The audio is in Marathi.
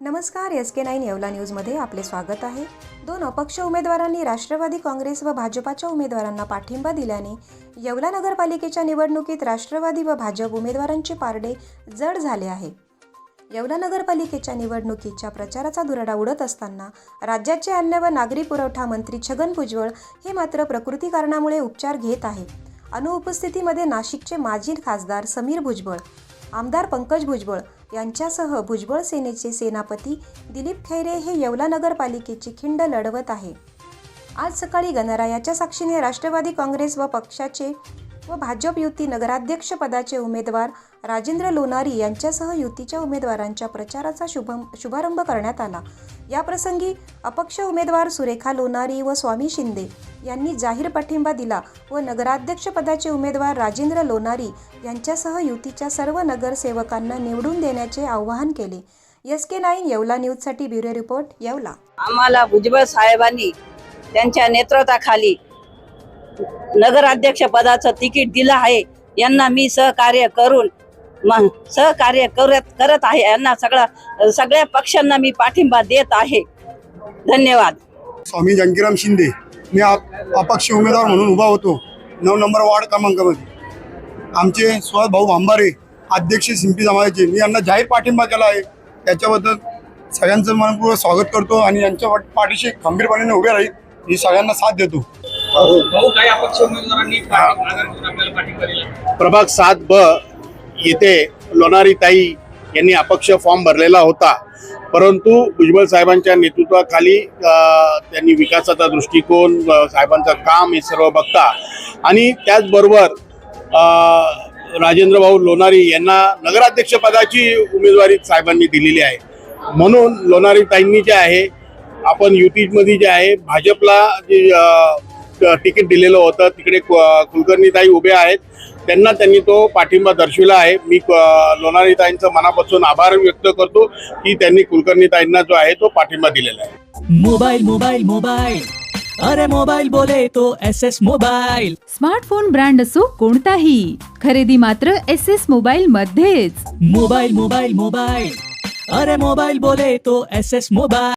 नमस्कार एस के नाईन येवला न्यूजमध्ये आपले स्वागत आहे. दोन अपक्ष उमेदवारांनी राष्ट्रवादी काँग्रेस व भाजपाच्या उमेदवारांना पाठिंबा दिल्याने येवला नगरपालिकेच्या निवडणुकीत राष्ट्रवादी व भाजप उमेदवारांचे पारडे जड झाले आहे. येवला नगरपालिकेच्या निवडणुकीच्या प्रचाराचा दुरडा उडत असताना राज्याचे अन्न व नागरी पुरवठा मंत्री छगन भुजबळ हे मात्र प्रकृती कारणामुळे उपचार घेत आहे. अनुपस्थितीमध्ये नाशिकचे माजी खासदार समीर भुजबळ आमदार पंकज भुजबळ यांच्यासह भुजबळ सेनेचे सेनापती दिलीप खैरे हे येवला नगरपालिकेची खिंड लढवत आहे. आज सकाळी गणरायाच्या साक्षीने राष्ट्रवादी काँग्रेस व पक्षाचे व भाजप युती नगराध्यक्ष पदाचे उमेदवार राजेंद्र लोणारी यांच्यासह युतीच्या उमेदवारांच्या प्रचाराचा शुभम शुभारंभ करण्यात आला. याप्रसंगी अपक्ष उमेदवार सुरेखा लोणारी व स्वामी शिंदे यांनी जाहीर पाठिंबा दिला व नगराध्यक्ष पदाचे उमेदवार राजेंद्र लोणारी यांच्यासह युतीच्या सर्व नगरसेवकांना निवडून देण्याचे आवाहन केले. एस के नाईन येवला न्यूजसाठी ब्युरो रिपोर्ट येवला. आम्हाला भुजबळ साहेबांनी त्यांच्या नेतृत्वाखाली नगराध्यक्ष पदाचं तिकीट दिलं आहे. यांना मी सहकार्य करून म- सहकार्य करत करत आहे. यांना सगळ्या सगळ्या पक्षांना मी पाठिंबा देत आहे. धन्यवाद. स्वामी जानकीराम शिंदे मी आप- अपक्ष उमेदवार म्हणून उभा होतो. नऊ नंबर वार्ड क्रमांकामध्ये. आमचे सुहास भाऊ भांबारे अध्यक्ष सिंपी समाजाचे मी यांना जाहीर पाठिंबा केला आहे. त्याच्याबद्दल सगळ्यांचं मनपूर्वक स्वागत करतो आणि यांच्या पाठीशी खंबीरपणे उभे राहील मी सगळ्यांना साथ देतो. प्रभाग सात ब येथे लोणारी ताई यांनी अपक्ष फॉर्म भरलेला होता. परंतु भुजबळ साहेबांच्या नेतृत्वाखाली त्यांनी विकासाचा दृष्टिकोन साहेबांचं काम हे सर्व बघता. आणि त्याचबरोबर अ, राजेंद्र भाऊ लोणारी यांना नगराध्यक्ष पदाची उमेदवारी साहेबांनी दिलेली आहे. म्हणून लोणारी ताईंनी जे आहे आपण युतीमध्ये जे आहे भाजपला जे तिकीट दिलेलं होतं. तिकडे कुलकर्णीताई उभे आहेत. त्यांना त्यांनी तो पाठिंबा दर्शविला आहे. मी लोणारीताईंचं मनापासून आभार व्यक्त करतो की त्यांनी कुलकर्णीताईंना जो आहे तो पाठिंबा दिलेला आहे. मोबाइल मोबाइल मोबाइल अरे मोबाइल बोले तो S S mobile smartphone brand असो कोणताही खरेदी मात्र एस एस मोबाईल मध्येच. मोबाइल मोबाइल मोबाइल अरे मोबाइल बोले तो एस एस मोबाइल